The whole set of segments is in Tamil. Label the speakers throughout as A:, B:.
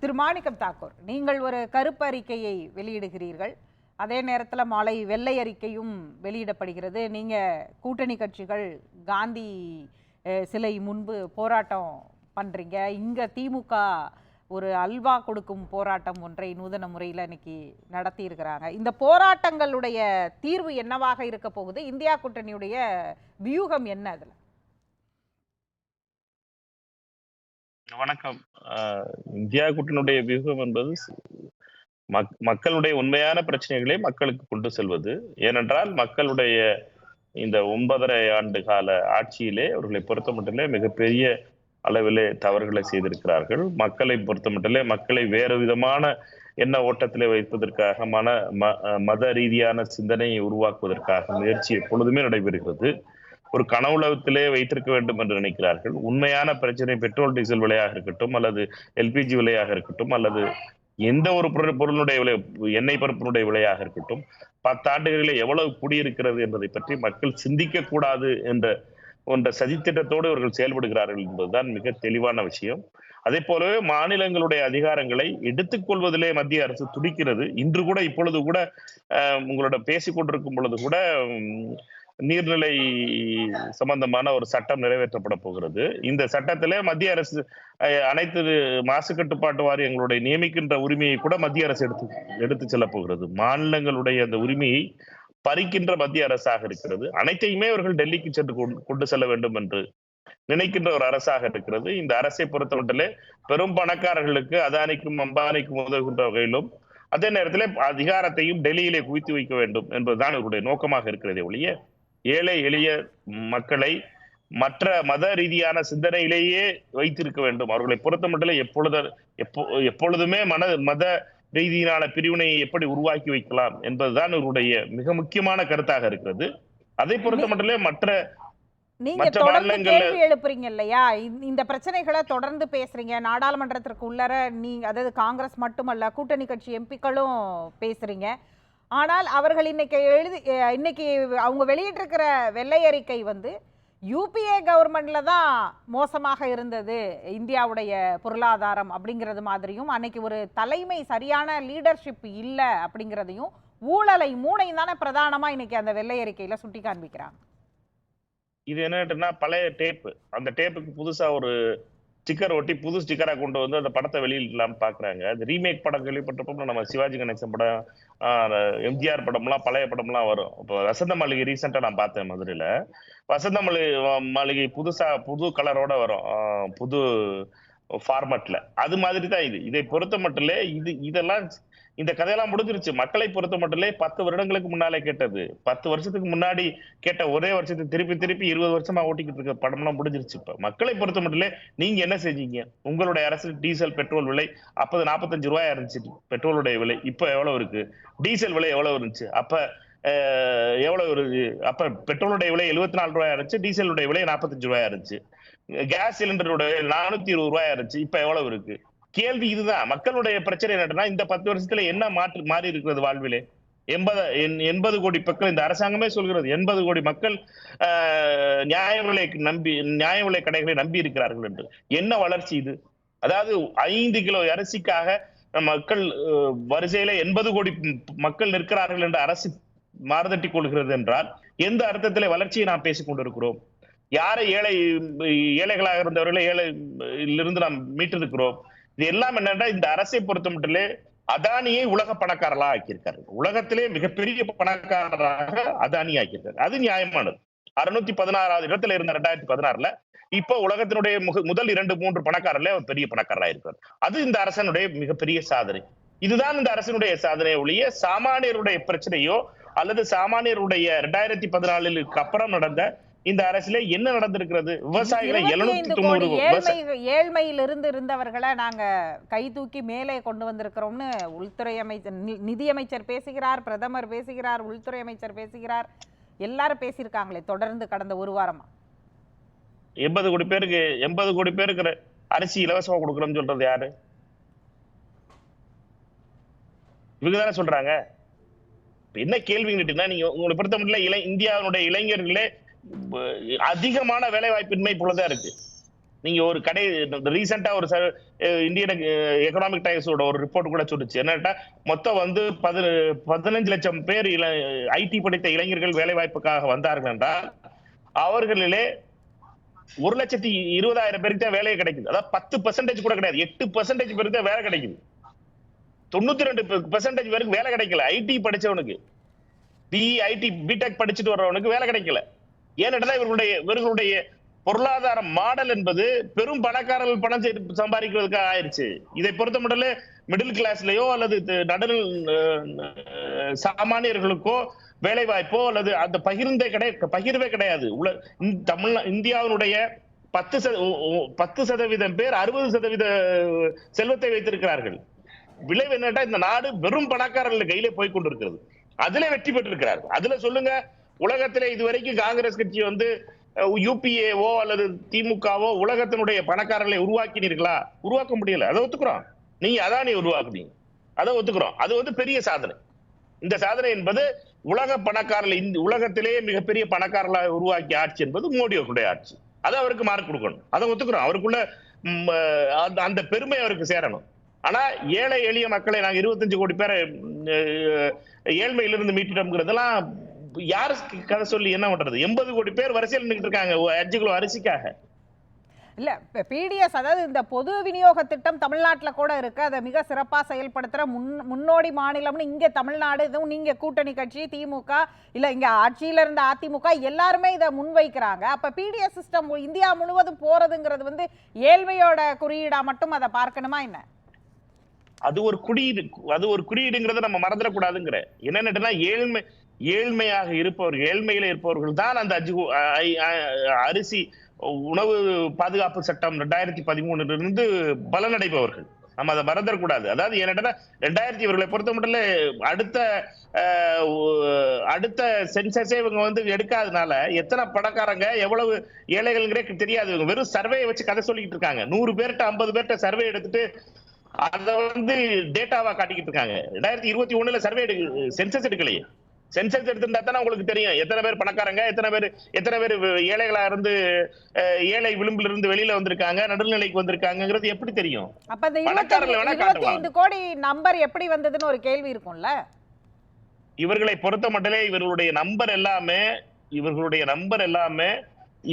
A: திரு மாணிக்கம் தாக்கூர் நீங்கள் ஒரு கருப்பு அறிக்கையை வெளியிடுகிறீர்கள். அதே நேரத்தில் மாலை வெள்ளை அறிக்கையும் வெளியிடப்படுகிறது. நீங்கள் கூட்டணி கட்சிகள் காந்தி சிலை முன்பு போராட்டம் பண்ணுறீங்க இங்கே திமுக ஒரு அல்வா கொடுக்கும் போராட்டம் ஒன்றை நூதன முறையில் இன்னைக்கு நடத்தியிருக்கிறாங்க. இந்த போராட்டங்களுடைய தீர்வு என்னவாக இருக்க போகுது? இந்தியா கூட்டணியுடைய வியூகம் என்ன அதில்?
B: வணக்கம். இந்தியா கூட்டணியுடைய வியூகம் என்பது மக்- மக்களுடைய உண்மையான பிரச்சனைகளை மக்களுக்கு கொண்டு செல்வது. ஏனென்றால் மக்களுடைய இந்த ஒன்பதரை ஆண்டு கால ஆட்சியிலே அவர்களை பொறுத்த மட்டிலே மிகப்பெரிய அளவிலே தவறுகளை செய்திருக்கிறார்கள். மக்களை பொறுத்த மட்டிலே மக்களை வேறு விதமான என்ன ஓட்டத்திலே வைப்பதற்காக மன ம- மத ரீதியான சிந்தனையை உருவாக்குவதற்காக முயற்சி எப்பொழுதுமே நடைபெறுகிறது. ஒரு கனவுலகத்திலே வைத்திருக்க வேண்டும் என்று நினைக்கிறார்கள். உண்மையான பிரச்சனை பெட்ரோல் டீசல் விலையாக இருக்கட்டும் அல்லது எல்பிஜி விலையாக இருக்கட்டும் அல்லது எந்த ஒரு பொருளுடைய விலை எண்ணெய் பருப்பினுடைய விலையாக இருக்கட்டும் பத்தாண்டுகளில் எவ்வளவு கூடியிருக்கிறது என்பதை பற்றி மக்கள் சிந்திக்க கூடாது என்ற என்ற சதித்திட்டத்தோடு இவர்கள் செயல்படுகிறார்கள் என்பதுதான் மிக தெளிவான விஷயம். அதே போலவே மாநிலங்களுடைய அதிகாரங்களை எடுத்துக்கொள்வதிலே மத்திய அரசு துடிக்கிறது. இன்று கூட இப்பொழுது கூட உங்களோட பேசிக்கொண்டிருக்கும் பொழுது கூட நீர்நிலை சம்பந்தமான ஒரு சட்டம் நிறைவேற்றப்பட போகிறது. இந்த சட்டத்திலே மத்திய அரசு அனைத்து மாசு கட்டுப்பாட்டு வாரியங்களுடைய நியமிக்கின்ற உரிமையை கூட மத்திய அரசு எடுத்து எடுத்து செல்ல போகிறது. மாநிலங்களுடைய அந்த உரிமையை பறிக்கின்ற மத்திய அரசாக இருக்கிறது. அனைத்தையுமே அவர்கள் டெல்லிக்கு சென்று கொண்டு- கொண்டு செல்ல வேண்டும் என்று நினைக்கின்ற ஒரு அரசாக இருக்கிறது. இந்த அரசை பொறுத்தமட்டிலே பெரும் பணக்காரர்களுக்கு அதானிக்கும் அம்பானிக்கும் உதவுகின்ற வகையிலும் அதே நேரத்திலே அதிகாரத்தையும் டெல்லியிலே குவித்து வைக்க வேண்டும் என்பதுதான் இவருடைய நோக்கமாக இருக்கிறதே ஒழிய ஏழை எளிய மக்களை மற்ற மத ரீதியான சிந்தனையிலேயே வைத்திருக்க வேண்டும். அவர்களை பொறுத்த மட்டும் எப்பொழுது எப்போ எப்பொழுதுமே மன மத ரீதியிலான பிரிவினையை எப்படி உருவாக்கி வைக்கலாம் என்பதுதான் இவருடைய மிக முக்கியமான கருத்தாக இருக்கிறது. அதை பொறுத்த மட்டும் மற்ற
A: நீங்க தொடர்ந்து கேள்வி எழுப்புறீங்க இல்லையா? இந்த- இந்த பிரச்சனைகளை தொடர்ந்து பேசுறீங்க. நாடாளுமன்றத்திற்கு உள்ளர நீங்க அதாவது காங்கிரஸ் மட்டுமல்ல கூட்டணி கட்சி எம்பிக்களும் பேசுறீங்க. ஆனால் அவர்கள் இன்னைக்கு எழுதி இன்னைக்கு அவங்க வெளியிட்டிருக்கிற வெள்ளை அறிக்கை வந்து யூபிஏ கவர்மெண்டில் தான் மோசமாக இருந்தது இந்தியாவுடைய பொருளாதாரம் அப்படிங்கிறது மாதிரியும் அன்னைக்கு ஒரு தலைமை சரியான லீடர்ஷிப் இல்லை அப்படிங்கிறதையும் ஊழலை மூணையும் தானே பிரதானமாக இன்னைக்கு அந்த வெள்ளை அறிக்கையில் சுட்டி காண்பிக்கிறாங்க.
B: இது என்னன்னா பழைய டேப்பு அந்த டேப்புக்கு புதுசாக ஒரு ஸ்டிக்கர் ஒட்டி புது ஸ்டிக்கரா கொண்டு வந்து அந்த படத்தை வெளியிடலாம்னு பாக்குறாங்க. அது ரீமேக் படம் கேள்விப்பட்டப்போ நம்ம சிவாஜி கணேசன் படம் எம்ஜிஆர் படம்லாம் பழைய படம்லாம் வரும். இப்போ வசந்த மாளிகை ரீசெண்டா நான் பார்த்தேன் மதுரையில. வசந்த மாளிகை மாளிகை புதுசா புது கலரோட வரும். புது ஃபார்மட்ல அது மாதிரி தான் இது. இதை பொறுத்த மட்டும் இது இதெல்லாம் இந்த கதையெல்லாம் முடிஞ்சிருச்சு. மக்களை பொறுத்த மட்டும் பத்து வருடங்களுக்கு முன்னாலே கேட்டது. பத்து வருஷத்துக்கு முன்னாடி கேட்ட ஒரே வருஷத்தை திருப்பி திருப்பி இருபது வருஷமா ஓட்டிக்கிட்டு இருக்க படம்லாம் முடிஞ்சிருச்சு இப்ப. மக்களை பொறுத்த மட்டும் நீங்க என்ன செஞ்சீங்க? உங்களுடைய அரசு டீசல் பெட்ரோல் விலை அப்போது நாற்பத்தஞ்சு ரூபாயா இருந்துச்சு. பெட்ரோலுடைய விலை இப்ப எவ்வளவு இருக்கு? டீசல் விலை எவ்வளவு இருந்துச்சு? அப்ப எவ்வளவு இருக்கு? அப்ப பெட்ரோலுடைய விலை எழுபத்தி நாலு ரூபாய் இருந்துச்சு. டீசலுடைய விலை நாற்பத்தஞ்சு ரூபாய் இருந்துச்சு. கேஸ் சிலிண்டருடைய நானூத்தி இருபது ரூபாயா இருந்துச்சு. இப்ப எவ்வளவு இருக்கு? கேள்வி இதுதான். மக்களுடைய பிரச்சனை என்னன்னா இந்த பத்து வருஷத்துல என்ன மாற்று மாறி இருக்கிறது வாழ்விலே? எண்பது எண்- எண்பது கோடி மக்கள் இந்த அரசாங்கமே சொல்கிறது எண்பது கோடி மக்கள் நியாய விலை நம்பி நியாய விலை கடைகளை நம்பி இருக்கிறார்கள் என்று. என்ன வளர்ச்சி இது? அதாவது ஐந்து கிலோ அரிசிக்காக மக்கள் வரிசையில எண்பது கோடி மக்கள் நிற்கிறார்கள் என்று அரசு மாறுதட்டி கொள்கிறது என்றால் எந்த அர்த்தத்திலே வளர்ச்சியை நாம் பேசிக் கொண்டிருக்கிறோம்? யாரை ஏழை ஏழைகளாக இருந்தவர்களை ஏழை இருந்து நாம் மீட்டிருக்கிறோம் இது எல்லாம் என்னன்னா இந்த அரசை பொறுத்த மட்டும் அதானியை உலக பணக்காரலா ஆக்கியிருக்காரு. உலகத்திலே மிகப்பெரிய பணக்காரராக அதானி ஆக்கியிருக்காரு. அது நியாயமானது. அறுநூத்தி பதினாறாவது இடத்துல இருந்த ரெண்டாயிரத்தி பதினாறுல இப்ப உலகத்தினுடைய முதல் இரண்டு மூன்று பணக்காரர்ல அவர் பெரிய பணக்காரரா இருக்கார் அது இந்த அரசனுடைய மிகப்பெரிய சாதனை. இதுதான் இந்த அரசனுடைய சாதனை ஒழிய சாமானியருடைய பிரச்சனையோ அல்லது சாமானியருடைய ரெண்டாயிரத்தி பதினாலுக்கு அப்புறம் நடந்த இந்த அரசிலே என்ன நடந்திருக்கிறது? விவசாயிகளை எழுநூத்தி
A: 25
B: தொண்ணூறு
A: ஏழ்மையிலிருந்து இருந்தவர்களை நாங்க கை தூக்கி மேலே கொண்டு வந்திருக்கிறோம்னு உள்துறை அமைச்சர் நிதியமைச்சர் பேசுகிறார் பிரதமர் பேசுகிறார் உள்துறை அமைச்சர் பேசுகிறார். எல்லாரும் பேசியிருக்காங்களே தொடர்ந்து கடந்த ஒரு வாரமா.
B: எண்பது கோடி பேருக்கு எண்பது கோடி பேருக்கு அரிசி இலவசமா கொடுக்குறோம்னு சொல்றது யாரு? இவங்க தானே சொல்றாங்க. என்ன கேள்வின்னு கேட்டீங்கன்னா நீங்க உங்களை பொறுத்த மட்டும் இளை இந்தியாவுடைய இளைஞர்களே அதிகமான வேலை வாய்ப்பின்மை இப்பொழுதுதான் இருக்கு. நீங்க ஒரு கடை ரீசெண்டா ஒரு ச- இந்தியன் எக்கனாமிக் டைம்ஸோட ஒரு ரிப்போர்ட் கூட சொல்லுச்சு. என்னட்டா மொத்தம் வந்து பதின பதினஞ்சு லட்சம் பேர் இள ஐடி படித்த இளைஞர்கள் வேலை வாய்ப்புக்காக வந்தார்கள் என்றால் அவர்களிலே ஒரு லட்சத்தி இருபதாயிரம் பேருக்கு தான் வேலையை கிடைக்குது. அதாவது பத்து பர்சன்டேஜ் கூட கிடையாது. எட்டு பர்சன்டேஜ் பேருக்கு தான் வேலை கிடைக்குது. தொண்ணூத்தி ரெண்டு பெர்சன்டேஜ் பேருக்கு வேலை கிடைக்கல. ஐடி படிச்சவனுக்கு. பிஇ ஐடி பிடெக் படிச்சுட்டு வர்றவனுக்கு வேலை கிடைக்கல. ஏனென்றால் இவர்களுடைய இவர்களுடைய பொருளாதார மாடல் என்பது பெரும் பணக்காரர்கள் பணம் செய்து சம்பாதிக்கிறதுக்காக ஆயிருச்சு. இதை பொறுத்த மட்டும் மிடில் கிளாஸ்லயோ அல்லது நடுநில் சாமானியர்களுக்கோ வேலை வாய்ப்போ அல்லது அந்த பகிர்ந்தே கிடையாது பகிர்வே கிடையாது. உல தமிழ் இந்தியாவினுடைய பத்து பத்து சதவீதம் பேர் அறுபது சதவீத செல்வத்தை வைத்திருக்கிறார்கள். விளைவு என்னட்டா இந்த நாடு வெறும் பணக்காரர்கள் கையிலே போய் கொண்டிருக்கிறது. அதுல வெற்றி பெற்றிருக்கிறார் அதுல சொல்லுங்க உலகத்திலே இதுவரைக்கும் காங்கிரஸ் கட்சி வந்து யூபிஏவோ அல்லது திமுகவோ உலகத்தினுடைய பணக்காரர்களை உருவாக்கினீர்களா? உருவாக்க முடியல. அதை ஒத்துக்கிறோம். நீங்க அதானி உருவாக்குனீங்க. அதை ஒத்துக்கிறோம். அது வந்து பெரிய சாதனை. இந்த சாதனை என்பது உலக பணக்காரர்கள் இந்த உலகத்திலேயே மிகப்பெரிய பணக்காரர்களை உருவாக்கிய ஆட்சி என்பது மோடியோடைய ஆட்சி. அதை அவருக்கு மார்க் கொடுக்கணும். அதை ஒத்துக்கிறோம். அவருக்குள்ள அந்த- அந்த பெருமை அவருக்கு சேரணும். ஆனா ஏழை எளிய மக்களை நாங்கள் இருபத்தஞ்சு கோடி பேரை ஏழ்மையிலிருந்து மீட்டிட்டோம்ங்கிறதெல்லாம் யாரு கதை சொல்லி என்ன பண்றது? எண்பது கோடி பேர் வரிசையில் நின்றுட்டு இருக்காங்க. அஞ்சு கிலோ அரிசிக்காக.
A: இல்ல பிடிஎஸ் அதாவது இந்த பொது விநியோக திட்டம் தமிழ்நாட்டுல கூட இருக்கு. அதை மிக சிறப்பா செயல்படுத்துற முன் முன்னோடி மாநிலம்னு இங்க தமிழ்நாடு இதுவும் நீங்க கூட்டணி கட்சி திமுக இல்ல இங்க ஆட்சியில இருந்த அதிமுக எல்லாருமே இதை முன்வைக்கிறாங்க. அப்ப பிடிஎஸ் சிஸ்டம் இந்தியா முழுவதும் போறதுங்கிறது வந்து ஏழ்மையோட குறியீடா மட்டும் அதை பார்க்கணுமா என்ன?
B: அது ஒரு குறியீடு அது ஒரு குறியீடுங்கிறத நம்ம மறந்துடக்கூடாதுங்கிற. என்னன்னுட்டுனா ஏழ்மை ஏழ்மையாக இருப்பவர்கள் ஏழ்மையில இருப்பவர்கள் தான் அந்த அஜு அரிசி உணவு பாதுகாப்பு சட்டம் ரெண்டாயிரத்தி பதிமூணுல இருந்து பலனடைபவர்கள். நம்ம அதை மறந்துடக்கூடாது. அதாவது என்னட்டா ரெண்டாயிரத்தி இவர்களை பொறுத்த மட்டும் அடுத்த அடுத்த சென்சஸே இவங்க வந்து எடுக்காதனால எத்தனை பணக்காரங்க எவ்வளவு ஏழைகள்ங்கிறே தெரியாது. இவங்க வெறும் சர்வேயை வச்சு கதை சொல்லிக்கிட்டு இருக்காங்க. நூறு பேர்கிட்ட ஐம்பது பேர்கிட்ட சர்வே எடுத்துட்டு அத வந்து டேட்டாவா காட்டிக்கிட்டு இருக்காங்க. ரெண்டாயிரத்தி இருபத்தி ஒண்ணுல சர்வே எடு சென்சஸ் எடுக்கலையே. சென்சஸ் எடுத்திருந்தா தானே உங்களுக்கு தெரியும். எத்தனை பேர் பணக்காரங்க எத்தனை பேர் எத்தனை பேர் ஏழைகளா இருந்து ஏழை விளிம்புல இருந்து வெளியில வந்திருக்காங்க நடுநிலைக்கு வந்திருக்காங்கிறது எப்படி தெரியும்?
A: அப்ப இந்த இருபத்தி. ஐந்து கோடி நம்பர் எப்படி வந்ததுன்னு ஒரு கேள்வி இருக்கும்ல?
B: இவர்களை பொறுத்த மட்டுமே இவர்களுடைய நம்பர் எல்லாமே இவர்களுடைய நம்பர் எல்லாமே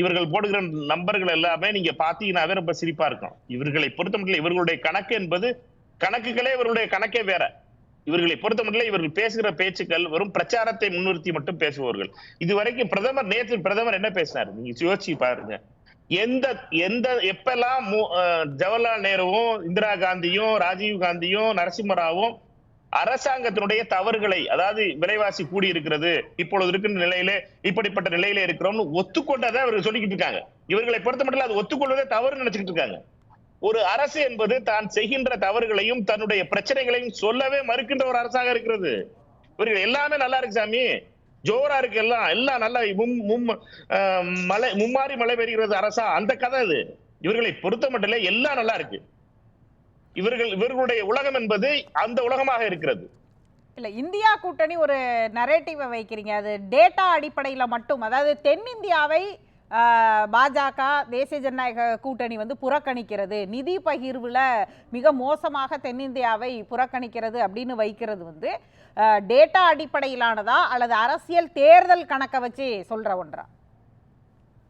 B: இவர்கள் போடுகிற நம்பர்கள் எல்லாமே நீங்க பாத்தீங்கன்னாவே ரொம்ப சிரிப்பா இருக்கும். இவர்களை பொறுத்த மட்டும் இவர்களுடைய கணக்கு என்பது கணக்குகளே இவர்களுடைய கணக்கே வேற. இவர்களை பொறுத்தமட்டில் இவர்கள் பேசுகிற பேச்சுக்கள் வெறும் பிரச்சாரத்தை முன்னிறுத்தி மட்டும் பேசுபவர்கள். இதுவரைக்கும் பிரதமர் நேற்று பிரதமர் என்ன பேசினார்? நீங்க யோசிச்சு பாருங்க. எந்த எந்த எப்பெல்லாம் மு- அஹ் ஜவஹர்லால் நேருவும் இந்திரா காந்தியும் ராஜீவ் காந்தியும் நரசிம்மராவும் அரசாங்கத்தினுடைய தவறுகளை அதாவது விலைவாசி கூடி இருக்கிறது இப்பொழுது இருக்கின்ற நிலையில இப்படிப்பட்ட நிலையில இருக்கிறோம்னு ஒத்துக்கொண்டதை அவர்கள் சொல்லிக்கிட்டு இருக்காங்க. இவர்களை பொறுத்த மட்டும் அது ஒத்துக்கொள்வதே தவறு நினைச்சுக்கிட்டு இருக்காங்க. ஒரு அரசு என்பது தான் செய்கின்ற தவறுகளையும் தன்னுடைய பிரச்சனைகளையும் சொல்லவே மறுக்கின்ற ஒரு அரசாக இருக்கிறது. இவர்கள் எல்லாமே நல்லா இருக்கு சாமி. ஜோரா இருக்கு எல்லாம். எல்லாம் நல்லா மும் மும்மாறி மழை பெறுகிறது அரசா? அந்த கதை இது இவர்களை பொறுத்த மட்டும் எல்லாம் நல்லா இருக்கு. இவர்கள் இவர்களுடைய உலகம் என்பது அந்த உலகமாக இருக்கிறது.
A: இல்ல இந்தியா கூட்டணி ஒரு நரேட்டிவை வைக்கிறீங்க. அது டேட்டா அடிப்படையில மட்டும். அதாவது தென்னிந்தியாவை பாஜக தேசிய ஜனநாயக கூட்டணி வந்து புறக்கணிக்கிறது. நிதி பகிர்வுல மிக மோசமாக தென்னிந்தியாவை புறக்கணிக்கிறது அப்படின்னு வைக்கிறது வந்து டேட்டா அடிப்படையிலானதா அல்லது அரசியல் தேர்தல் கணக்கை வச்சு சொல்ற ஒன்றா?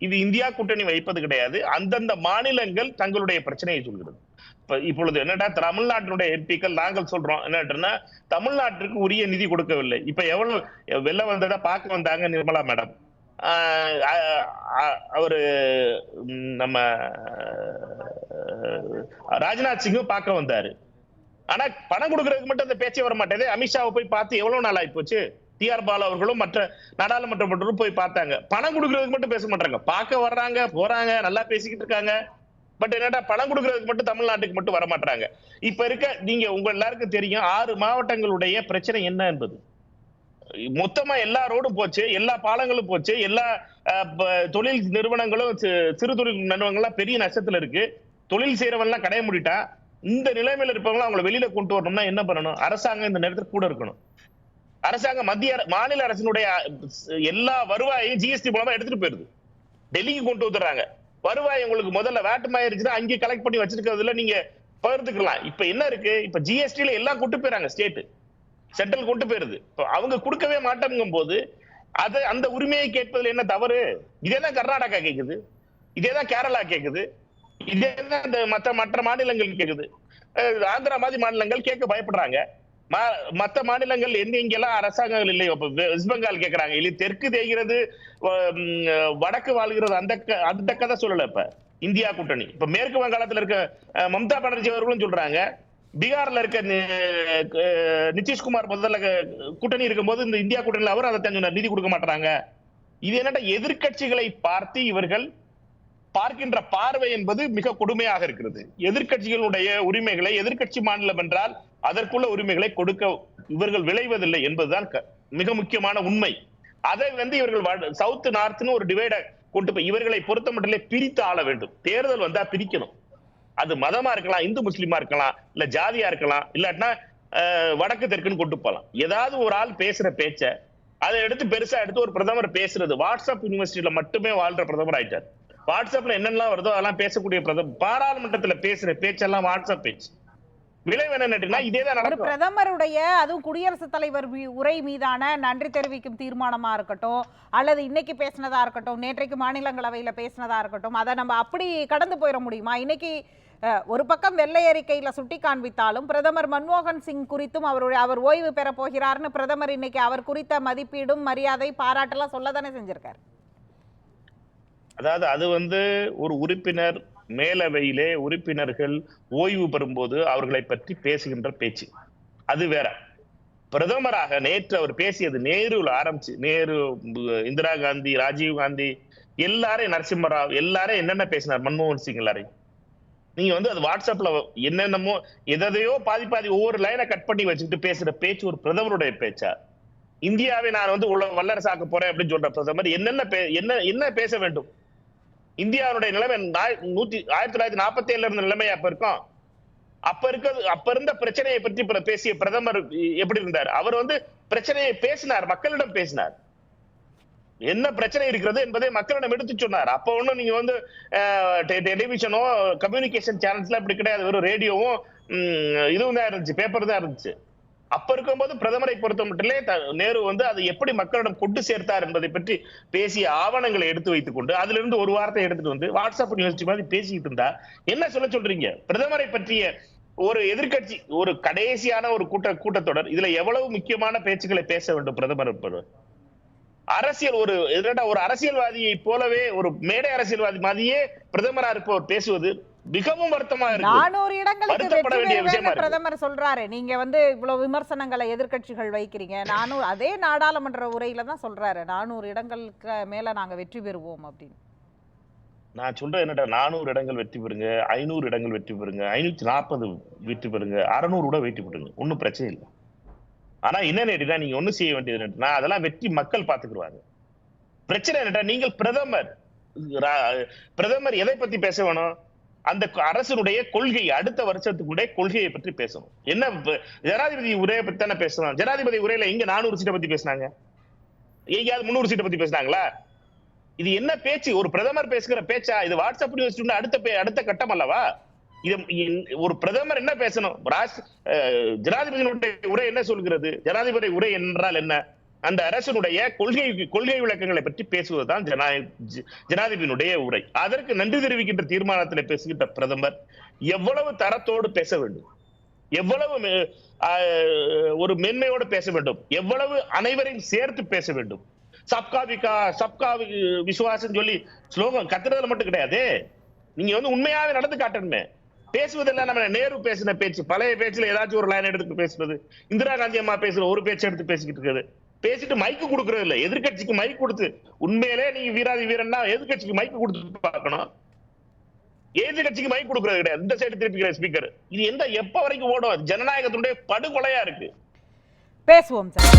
B: இது இந்தியா கூட்டணி வைப்பது கிடையாது. அந்தந்த மாநிலங்கள் தங்களுடைய பிரச்சனையை சொல்கிறது. இப்ப இப்பொழுது என்னடா தமிழ்நாட்டினுடைய எம்பிக்கள் நாங்கள் சொல்றோம். என்னன்னா தமிழ்நாட்டிற்கு உரிய நிதி கொடுக்கவில்லை. இப்ப எவ்வளவு வெளில வந்ததா பார்க்க வந்தாங்க நிர்மலா மேடம். அவரு நம்ம ராஜ்நாத் சிங்கும் பார்க்க வந்தாரு. ஆனா பணம் கொடுக்கறதுக்கு மட்டும் அந்த பேச்சே வர மாட்டேது அமித்ஷாவை போய் பார்த்து எவ்வளவு நாள் ஆகி போச்சு டி ஆர் பாலு அவர்களும் மற்ற நாடாளுமன்ற மன்றரும் போய் பார்த்தாங்க. பணம் கொடுக்கறதுக்கு மட்டும் பேச மாட்டாங்க. பார்க்க வர்றாங்க போறாங்க நல்லா பேசிக்கிட்டு இருக்காங்க. பட் என்னடா பணம் கொடுக்கறதுக்கு மட்டும் தமிழ்நாட்டுக்கு மட்டும் வர மாட்டாங்க இப்ப இருக்க நீங்க உங்க எல்லாருக்கும் தெரியும் ஆறு மாவட்டங்களுடைய பிரச்சனை என்ன என்பது? மொத்தமா எல்லா ரோடும் போச்சு எல்லா பாலங்களும் போச்சு எல்லா தொழில் நிறுவனங்களும் சிறு தொழில் நிறுவனங்கள்லாம் பெரிய நஷ்டத்துல இருக்கு. தொழில் செய்யறவன்லாம் கடைய முடிட்டா இந்த நிலைமையில இருப்பவங்களும் அவங்களை வெளியில கொண்டு வரணும்னா என்ன பண்ணணும்? அரசாங்கம் இந்த நேரத்துல கூட இருக்கணும். அரசாங்கம் மத்திய அர- மாநில அரசினுடைய எல்லா வருவாயையும் ஜிஎஸ்டி மூலமா எடுத்துட்டு போயிருது. டெல்லிக்கு கொண்டு வந்துடுறாங்க. வருவாய் உங்களுக்கு முதல்ல வேட்டமாயிருச்சுன்னா அங்கேயே கலெக்ட் பண்ணி வச்சிருக்கிறதுல நீங்க பகிர்ந்துக்கலாம். இப்ப என்ன இருக்கு? இப்ப ஜிஎஸ்டில எல்லாம் கூட்டு போயிறாங்க ஸ்டேட் செட்டல் கொண்டு போயிருது. அவங்க கொடுக்கவே மாட்டோங்கும் போது அது அந்த உரிமையை கேட்பதில் என்ன தவறு? இதேதான் கர்நாடகா கேக்குது. இதேதான் கேரளா கேக்குது. இதேதான் இந்த மற்ற மற்ற மாநிலங்கள் கேக்குது. ஆந்திரா மாதிரி மாநிலங்கள் கேட்க பயப்படுறாங்க. மா- மத்த மாநிலங்கள் எந்த எங்கெல்லாம் அரசாங்கங்கள் இல்லையோ? வெஸ்ட் பெங்கால் கேட்கறாங்க இல்லை தெற்கு தேய்கிறது வடக்கு வாழ்கிறது அந்த அந்த கதை சொல்லல இப்ப. இந்தியா கூட்டணி. இப்ப மேற்கு வங்காளத்துல இருக்க மம்தா பானர்ஜி அவர்களும் சொல்றாங்க பீகார்ல இருக்க நிதிஷ்குமார் முதல்ல கூட்டணி இருக்கும்போது இந்த இந்தியா கூட்டணியில் அவர் அதை தான் நிதி கொடுக்க மாட்டாங்க இது என்னடா எதிர்கட்சிகளை பார்த்து இவர்கள் பார்க்கின்ற பார்வை என்பது மிக கொடுமையாக இருக்கிறது. எதிர்க்கட்சிகளுடைய உரிமைகளை எதிர்க்கட்சி மாநிலம் என்றால் அதற்குள்ள உரிமைகளை கொடுக்க இவர்கள் விளைவதில்லை என்பதுதான் க- மிக முக்கியமான உண்மை. அதை வந்து இவர்கள் சவுத் நார்த்னு ஒரு டிவைட கொண்டு போய் இவர்களை பொறுத்த மட்டிலே பிரித்து ஆள வேண்டும். தேர்தல் வந்தா பிரிக்கணும். அது மதமா இருக்கலாம் இந்து முஸ்லிமா இருக்கலாம் இல்ல ஜாதியா இருக்கலாம் இல்லாட்டினா வடக்கு தெற்குன்னு கொண்டு போகலாம் ஏதாவது ஒரு ஆள் பேசுற பேச்ச அதை எடுத்து பெருசா எடுத்து ஒரு பிரதமர் பேசுறது. வாட்ஸ்அப் யூனிவர்சிட்டியில மட்டுமே வாழ்ற பிரதமர் ஆயிட்டார். வாட்ஸ்அப்ல என்னெல்லாம் வருதோ அதெல்லாம் பேசக்கூடிய பிரதமர் பாராளுமன்றத்துல பேசுற பேச்செல்லாம் வாட்ஸ்அப் பேச்சு. விளைவு என்னன்னா இதேதான் நடக்கும்.
A: பிரதமருடைய அதுவும் குடியரசுத் தலைவர் உரை மீதான நன்றி தெரிவிக்கும் தீர்மானமா இருக்கட்டும் அல்லது இன்னைக்கு பேசினதா இருக்கட்டும் நேற்றைக்கு மாநிலங்களவையில பேசினதா இருக்கட்டும் அதை நம்ம அப்படி கடந்து போயிட முடியுமா? இன்னைக்கு ஒரு பக்கம் வெள்ளை அறிக்கையில சுட்டி காண்பித்தாலும் பிரதமர் மன்மோகன் சிங் குறித்தும் அவருடைய அவர் ஓய்வு பெற போகிறார்னு பிரதமர் இன்னைக்கு அவர் குறித்த மதிப்பீடும் மரியாதை பாராட்டெல்லாம் சொல்லதானே செஞ்சிருக்காரு.
B: அதாவது அது வந்து ஒரு உறுப்பினர் மேலவையிலே உறுப்பினர்கள் ஓய்வு பெறும்போது அவர்களை பற்றி பேசுகின்ற பேச்சு. அது வேற. பிரதமராக நேற்று அவர் பேசியது நேருல ஆரம்பிச்சு நேரு இந்திரா காந்தி ராஜீவ் காந்தி எல்லாரையும் நரசிம்மராவ் எல்லாரையும் என்னென்ன பேசினார் மன்மோகன் சிங் எல்லாரையும்? நீங்க வந்து அது வாட்ஸ்அப்ல என்னென்னமோ எதையோ பாதி பாதி ஒவ்வொரு லைனை கட் பண்ணி வச்சுக்கிட்டு பேசுற பேச்சு ஒரு பிரதமருடைய பேச்சா? இந்தியாவை நான் வந்து உள்ள வல்லரசாக்க போறேன் அப்படின்னு சொல்ற பிரதமர் என்னென்ன பே- என்ன என்ன பேச வேண்டும்? இந்தியாவுடைய நிலைமை நூத்தி ஆயிரத்தி தொள்ளாயிரத்தி நாற்பத்தி ஏழுல இருந்த நிலைமை அப்ப இருக்கும். அப்ப இருக்கிறது அப்ப இருந்த பிரச்சனையை பற்றி பேசிய பிரதமர் எப்படி இருந்தார்? அவர் வந்து பிரச்சனையை பேசினார் மக்களிடம் பேசினார். என்ன பிரச்சனை இருக்கிறது என்பதை மக்களிடம் எடுத்து சொன்னார். அப்ப ஒண்ணும் நீங்க வந்து டெலிவிஷனோ கம்யூனிகேஷன் சேனல்ஸ்லாம் இப்படி கிடையாது. வெறும் ரேடியோவும் இதுவும் தான் இருந்துச்சு. பேப்பர் தான் இருந்துச்சு. அப்ப இருக்கும்போது பிரதமரை பொறுத்த மட்டுமே த- நேரு வந்து அதை எப்படி மக்களிடம் கொண்டு சேர்த்தார் என்பதை பற்றி பேசிய ஆவணங்களை எடுத்து வைத்துக் கொண்டு அதுல இருந்து ஒரு வார்த்தை எடுத்துட்டு வந்து வாட்ஸ்அப் நிகழ்ச்சி மாதிரி பேசிக்கிட்டு இருந்தா என்ன சொல்ல சொல்றீங்க? பிரதமரை பற்றிய ஒரு எதிர்க்கட்சி ஒரு கடைசியான ஒரு கூட்ட கூட்டத்தொடர் இதுல எவ்வளவு முக்கியமான பேச்சுக்களை பேச வேண்டும் பிரதமர் அரசியல் ஒரு என்னடா ஒரு அரசியல்வாதியை போலவே ஒரு மேடை அரசியல்வாதி மாதிரியே பிரதமரா இருப்பவர் பேசுவது மிகவும் வருத்தமா இருக்கு.
A: நானூறு இடங்களுக்கு. பிரதமர் சொல்றாரு. நீங்க வந்து இவ்வளவு விமர்சனங்களை எதிர்க்கட்சிகள் வைக்கிறீங்க. நானூறு அதே நாடாளுமன்ற உரையில தான் சொல்றாரு. நானூறு இடங்களுக்கு மேல நாங்க வெற்றி பெறுவோம் அப்படின்னு.
B: நான் சொல்றேன் என்னடா நானூறு இடங்கள் வெற்றி பெறுங்க ஐநூறு இடங்கள் வெற்றி பெறுங்க ஐநூத்தி நாற்பது வெற்றி பெறுங்க அறுநூறு கூட வெற்றி பெறுங்க ஒன்றும் பிரச்சனை இல்லை. ஆனா என்ன நேடினா நீங்க ஒண்ணு செய்ய வேண்டியது என்னன்னா அதெல்லாம் வெற்றி மக்கள் பாத்துக்குருவாங்க பிரச்சனை என்னட்டா நீங்கள் பிரதமர் பிரதமர் எதை பத்தி பேச வேணும்? அந்த அரசனுடைய கொள்கை அடுத்த வருஷத்துக்குடைய கொள்கையை பற்றி பேசணும். என்ன ஜனாதிபதி உரையை பத்தி தானே பேசணும்? ஜனாதிபதி உரையில இங்க நானூறு சீட்டை பத்தி பேசினாங்க? எங்கேயாவது முன்னூறு சீட்டை பத்தி பேசினாங்களா? இது என்ன பேச்சு? ஒரு பிரதமர் பேசுகிற பேச்சா? இது வாட்ஸ்அப் யூனிவர்சிட்டி அடுத்த பே- அடுத்த கட்டம் அல்லவா? இது ஒரு பிரதமர் என்ன பேசணும்? அஹ், ஜனாதிபதியினுடைய உரை என்ன சொல்கிறது? ஜனாதிபதி உரை என்றால் என்ன? அந்த அரசனுடைய கொள்கை கொள்கை விளக்கங்களை பற்றி பேசுவதுதான் ஜனா ஜனாதிபதியினுடைய உரை. அதற்கு நன்றி தெரிவிக்கின்ற தீர்மானத்தில் பேசுகின்ற பிரதமர் எவ்வளவு தரத்தோடு பேச வேண்டும்? எவ்வளவு ஆஹ், ஒரு மென்மையோடு பேச வேண்டும்? எவ்வளவு அனைவரையும் சேர்த்து பேச வேண்டும்? சப்கா விகா சப்கா விசுவாசம் சொல்லி ஸ்லோகம் கத்துறதுல மட்டும் கிடையாது. நீங்க வந்து உண்மையாவே நடந்து காட்டணுமே. பேசுவதெல்லாம் நம்ம நேரு பேசின பேச்சு பழைய பேச்சுல ஏதாச்சும் ஒரு லைன் எடுத்து பேசுறது. இந்திரா காந்தி அம்மா பேசுற ஒரு பேச்சு எடுத்து பேசிக்கிட்டு இருக்குது. பேசிட்டு மைக்கு கொடுக்கறது இல்ல எதிர்கட்சிக்கு மைக் கொடுத்து உண்மையிலே நீங்க வீராதி வீரன்னா எதிர்க்கட்சிக்கு மைக்கு கொடுத்து பார்க்கணும். எதிர்கட்சிக்கு மைக் கொடுக்கறது கிடையாது. இந்த சைடு திருப்பிக்கிற ஸ்பீக்கர் இது எந்த எப்ப வரைக்கும் ஓடும்? ஜனநாயகத்தினுடைய படுகொலையா இருக்கு.
A: பேசுவோம் சார்.